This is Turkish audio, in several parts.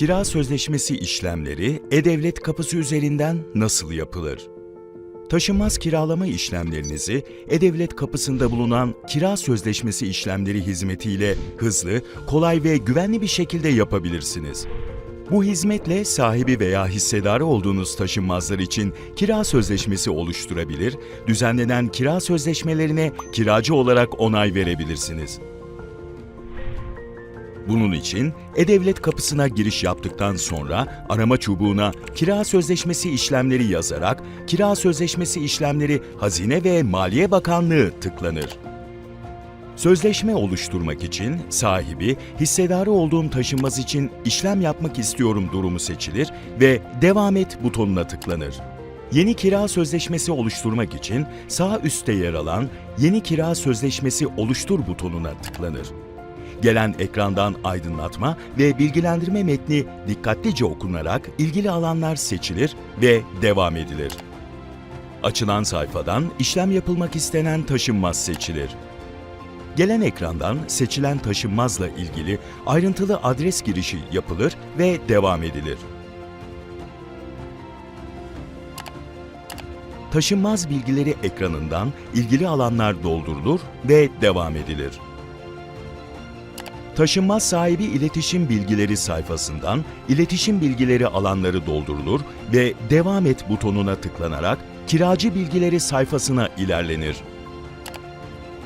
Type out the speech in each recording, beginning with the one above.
Kira sözleşmesi işlemleri E-Devlet kapısı üzerinden nasıl yapılır? Taşınmaz kiralama işlemlerinizi E-Devlet kapısında bulunan kira sözleşmesi işlemleri hizmetiyle hızlı, kolay ve güvenli bir şekilde yapabilirsiniz. Bu hizmetle sahibi veya hissedarı olduğunuz taşınmazlar için kira sözleşmesi oluşturabilir, düzenlenen kira sözleşmelerine kiracı olarak onay verebilirsiniz. Bunun için E-Devlet kapısına giriş yaptıktan sonra arama çubuğuna kira sözleşmesi işlemleri yazarak kira sözleşmesi işlemleri Hazine ve Maliye Bakanlığı tıklanır. Sözleşme oluşturmak için sahibi, hissedarı olduğum taşınmaz için işlem yapmak istiyorum durumu seçilir ve devam et butonuna tıklanır. Yeni kira sözleşmesi oluşturmak için sağ üstte yer alan Yeni kira sözleşmesi oluştur butonuna tıklanır. Gelen ekrandan aydınlatma ve bilgilendirme metni dikkatlice okunarak ilgili alanlar seçilir ve devam edilir. Açılan sayfadan işlem yapılmak istenen taşınmaz seçilir. Gelen ekrandan seçilen taşınmazla ilgili ayrıntılı adres girişi yapılır ve devam edilir. Taşınmaz bilgileri ekranından ilgili alanlar doldurulur ve devam edilir. Taşınmaz sahibi iletişim bilgileri sayfasından iletişim bilgileri alanları doldurulur ve devam et butonuna tıklanarak kiracı bilgileri sayfasına ilerlenir.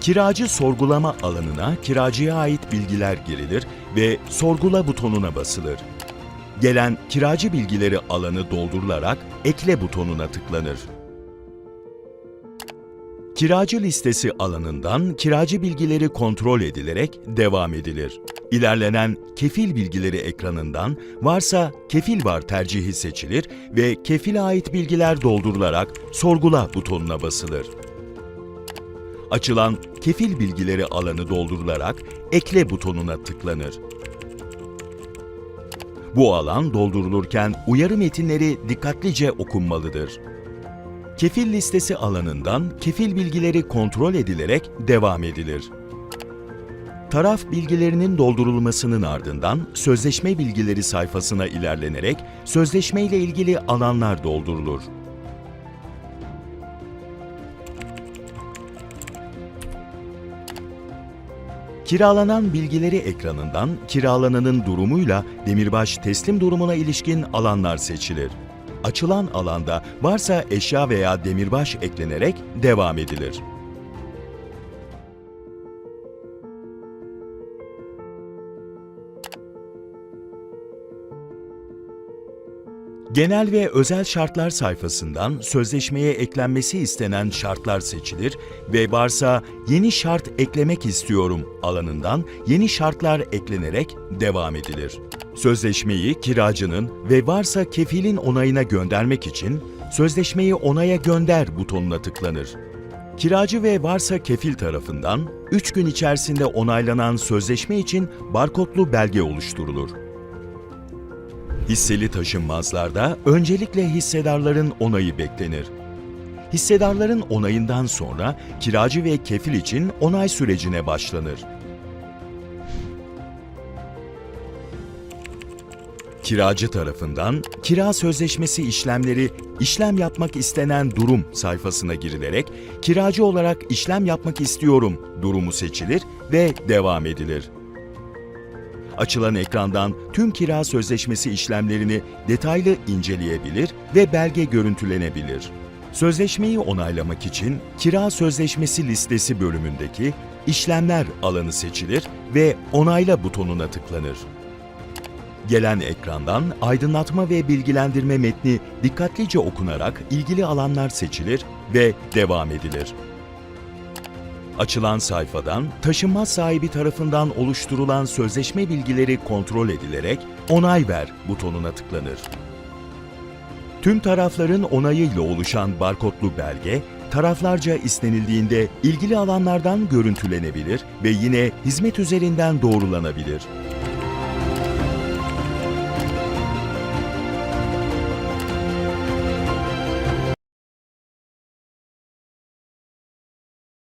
Kiracı sorgulama alanına kiracıya ait bilgiler girilir ve sorgula butonuna basılır. Gelen kiracı bilgileri alanı doldurularak ekle butonuna tıklanır. Kiracı listesi alanından kiracı bilgileri kontrol edilerek devam edilir. İlerlenen kefil bilgileri ekranından varsa kefil var tercihi seçilir ve kefile ait bilgiler doldurularak sorgula butonuna basılır. Açılan kefil bilgileri alanı doldurularak ekle butonuna tıklanır. Bu alan doldurulurken uyarı metinleri dikkatlice okunmalıdır. Kefil listesi alanından kefil bilgileri kontrol edilerek devam edilir. Taraf bilgilerinin doldurulmasının ardından sözleşme bilgileri sayfasına ilerlenerek sözleşme ile ilgili alanlar doldurulur. Kiralanan bilgileri ekranından kiralananın durumuyla demirbaş teslim durumuna ilişkin alanlar seçilir. Açılan alanda varsa eşya veya demirbaş eklenerek devam edilir. Genel ve özel şartlar sayfasından sözleşmeye eklenmesi istenen şartlar seçilir ve varsa yeni şart eklemek istiyorum alanından yeni şartlar eklenerek devam edilir. Sözleşmeyi kiracının ve varsa kefilin onayına göndermek için sözleşmeyi onaya gönder butonuna tıklanır. Kiracı ve varsa kefil tarafından 3 gün içerisinde onaylanan sözleşme için barkodlu belge oluşturulur. Hisseli taşınmazlarda öncelikle hissedarların onayı beklenir. Hissedarların onayından sonra kiracı ve kefil için onay sürecine başlanır. Kiracı tarafından kira sözleşmesi işlemleri işlem yapmak istenen durum sayfasına girilerek kiracı olarak işlem yapmak istiyorum durumu seçilir ve devam edilir. Açılan ekrandan tüm kira sözleşmesi işlemlerini detaylı inceleyebilir ve belge görüntülenebilir. Sözleşmeyi onaylamak için kira sözleşmesi listesi bölümündeki işlemler alanı seçilir ve onayla butonuna tıklanır. Gelen ekrandan aydınlatma ve bilgilendirme metni dikkatlice okunarak ilgili alanlar seçilir ve devam edilir. Açılan sayfadan taşınmaz sahibi tarafından oluşturulan sözleşme bilgileri kontrol edilerek onay ver butonuna tıklanır. Tüm tarafların onayıyla oluşan barkodlu belge taraflarca istenildiğinde ilgili alanlardan görüntülenebilir ve yine hizmet üzerinden doğrulanabilir.